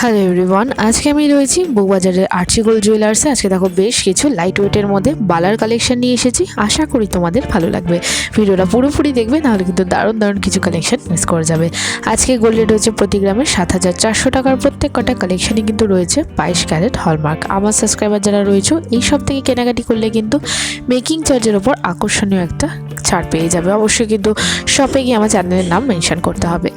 Hello everyone আজকে আমি রয়েছি বউবাজারের আর্চিগোল জুয়েলার্সে আজকে দেখো বেশ কিছু লাইট ওয়েটের মধ্যে বালার কালেকশন নিয়ে এসেছি। আশা করি তোমাদের ভালো লাগবে। ভিডিওটা পুরোপুরি দেখবে, নাহলে কিন্তু দারুণ দারুণ কিছু কালেকশন মিস করা যাবে। আজকে গোল্ড রেট হচ্ছে প্রতি গ্রামে সাত হাজার চারশো টাকার প্রত্যেক কটা কালেকশনই কিন্তু রয়েছে বাইশ ক্যারেট হলমার্ক আমার সাবস্ক্রাইবার যারা রয়েছে এই সব থেকে কেনাকাটি করলে কিন্তু মেকিং চার্জের ওপর আকর্ষণীয় একটা ছাড় পেয়ে যাবে। অবশ্যই কিন্তু শপে গিয়ে আমার চ্যানেলের নাম মেনশন করতে হবে।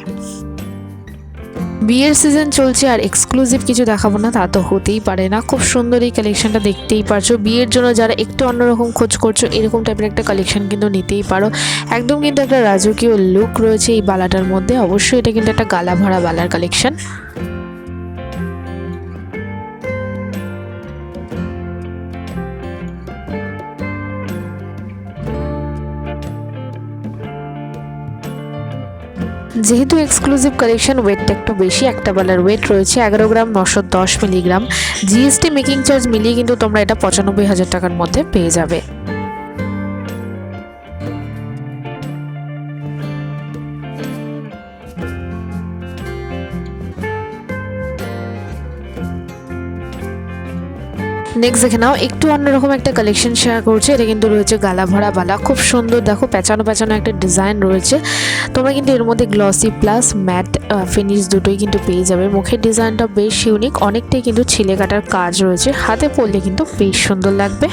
বিয়ের সিজন চলছে আর এক্সক্লুসিভ কিছু দেখাবো না, তা তো হতেই পারে না। খুব সুন্দর এই কালেকশনটা দেখতেই পারছ। বিয়ের জন্য যারা একটু অন্যরকম খোঁজ করছ, এরকম টাইপের একটা কালেকশন কিন্তু নিতেই পারো। একদম কিন্তু একটা রাজকীয় লুক রয়েছে এই বালাটার মধ্যে। অবশ্যই এটা কিন্তু একটা গালা ভরা বালার কালেকশন যেহেতু এক্সক্লুসিভ কালেকশন ওয়েটটা একটু বেশি, একটা বেলার ওয়েট রয়েছে এগারো গ্রাম নশো দশ মিলিগ্রাম। জিএসটি মেকিং চার্জ মিলিয়ে কিন্তু তোমরা এটা পঁচানব্বই হাজার টাকার মধ্যে পেয়ে যাবে। নেক্সট দেখে নাও, একটু অন্যরকম একটা কালেকশন শেয়ার করছে। এটা কিন্তু রয়েছে গালা ভরা বালা। খুব সুন্দর, দেখো, পেঁচানো পেঁচানো একটা ডিজাইন রয়েছে। তোমরা কিন্তু এর মধ্যে গ্লসি প্লাস ম্যাট ফিনিশ দুটোই কিন্তু পেয়ে যাবে। মুখের ডিজাইনটা বেশ ইউনিক অনেকটাই কিন্তু ছিলে কাটার কাজ রয়েছে। হাতে পরলে কিন্তু বেশ সুন্দর লাগবে।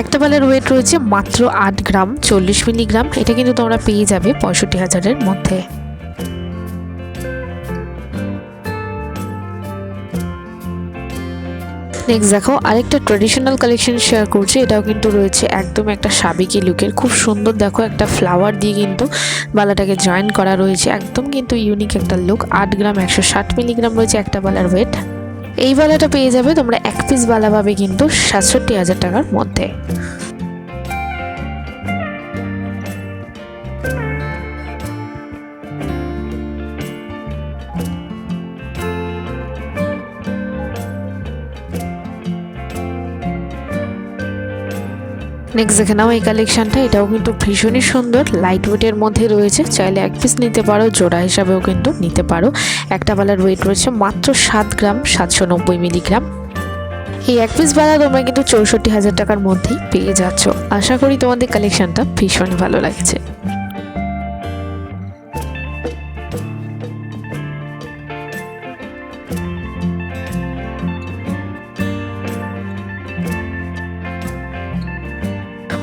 একটা বালের ওয়েট রয়েছে মাত্র আট গ্রাম, চল্লিশ মিলিগ্রাম। এটা কিন্তু তোমরা পেয়ে যাবে পঁয়ষট্টি হাজারের মধ্যে। নেক্সট দেখো, আরেকটা ট্রেডিশনাল কালেকশন শেয়ার করছি, এটাও কিন্তু রয়েছে একদম একটা সাবেকি লুকের। খুব সুন্দর দেখো, একটা ফ্লাওয়ার দিয়ে কিন্তু বালাটাকে জয়েন করা রয়েছে। একদম কিন্তু ইউনিক একটা লুক আট গ্রাম একশো ষাট মিলিগ্রাম রয়েছে একটা বালার ওয়েট এই বালাটা পেয়ে যাবে তোমরা এক পিস বালা পাবে কিন্তু সাতষট্টি হাজার টাকার মধ্যে। নেক্সট দেখে নাও এই কালেকশনটা এটাও কিন্তু ভীষণই সুন্দর। লাইট ওয়েটের মধ্যে রয়েছে। চাইলে এক পিস নিতে পারো, জোড়া হিসাবেও কিন্তু নিতে পারো। একটা বালার ওয়েট রয়েছে মাত্র সাত গ্রাম, সাতশো নব্বই মিলিগ্রাম এই এক পিস বালা তোমরা কিন্তু চৌষট্টি হাজার টাকার মধ্যেই পেয়ে যাচ্ছ। আশা করি তোমাদের কালেকশনটা ভীষণই ভালো লাগছে।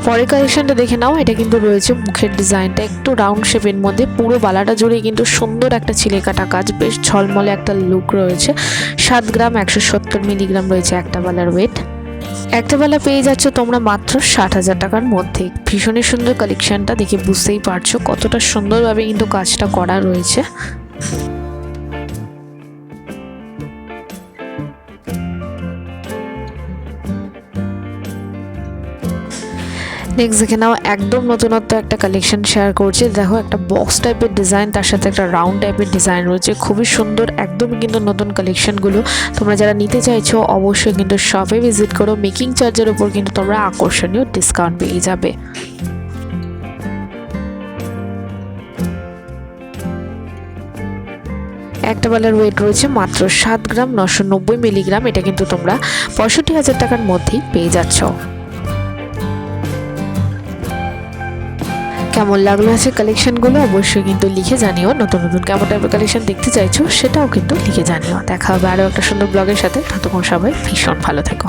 পরের কালেকশনটা দেখে নাও, এটা কিন্তু রয়েছে মুখের ডিজাইনটা একটু রাউন্ড শেপের মধ্যে, পুরো বালাটা জুড়ে কিন্তু সুন্দর একটা ছিলে কাটা কাজ, বেশ ঝলমলে একটা লুক রয়েছে। সাত গ্রাম একশো সত্তর মিলিগ্রাম রয়েছে একটা বালার ওয়েট একটা বেলা পেয়ে যাচ্ছ তোমরা মাত্র ষাট হাজার টাকার মধ্যে। ভীষণই সুন্দর কালেকশনটা দেখে বুঝতেই পারছ কতটা সুন্দরভাবে কিন্তু কাজটা করা রয়েছে। নেক্সট দেখে নাও, একদম নতুনত্ব একটা কালেকশন শেয়ার করছে। দেখো, একটা বক্স টাইপের ডিজাইন তার সাথে একটা রাউন্ড টাইপের ডিজাইন রয়েছে। খুবই সুন্দর, একদমই কিন্তু নতুন কালেকশনগুলো তোমরা যারা নিতে চাইছো, অবশ্যই কিন্তু শপে ভিজিট করো। মেকিং চার্জের উপর কিন্তু তোমরা আকর্ষণীয় ডিসকাউন্ট পেয়ে যাবে। একটা বেলার ওয়েট রয়েছে মাত্র সাত গ্রাম, নশো নব্বই মিলিগ্রাম এটা কিন্তু তোমরা পঁয়ষট্টি হাজার টাকার মধ্যেই পেয়ে যাচ্ছ। কেমন লাগল আছে কালেকশনগুলো অবশ্যই কিন্তু লিখে জানিও। নতুন নতুন কেমন টাইপের কালেকশন দেখতে চাইছো, সেটাও কিন্তু লিখে জানিও। দেখা হবে আরও একটা সুন্দর ব্লগের সাথে। ততক্ষণ সবাই ভীষণ ভালো থেকো।